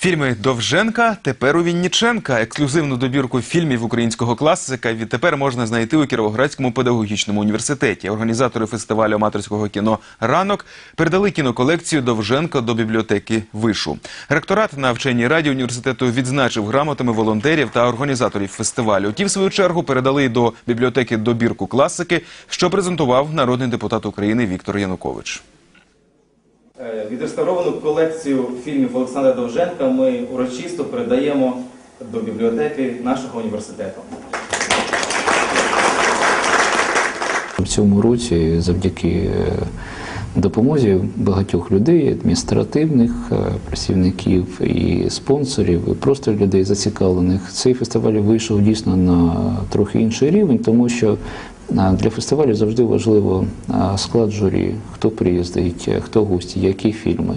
Фільми Довженка тепер у Вінніченка. Ексклюзивну добірку фільмів українського класика відтепер можна знайти у Кіровоградському педагогічному університеті. Організатори фестивалю аматорського кіно Ранок передали кіноколекцію Довженка до бібліотеки Вишу. Ректорат на вченій раді університету відзначив грамотами волонтерів та організаторів фестивалю. Ті, в свою чергу, передали до бібліотеки добірку класики, що презентував народний депутат України Віктор Янукович. Е, Відреставровану колекцію фільмів Олександра Довженка ми урочисто передаємо до бібліотеки нашого університету. В цьому році завдяки е, допомозі багатьох людей, адміністративних е, працівників і спонсорів, і просто людей зацікавлених, цей фестиваль вийшов дійсно на трохи інший рівень, тому що для фестивалю завжди важливо склад журі, хто приїздить, е, хто гості, які фільми.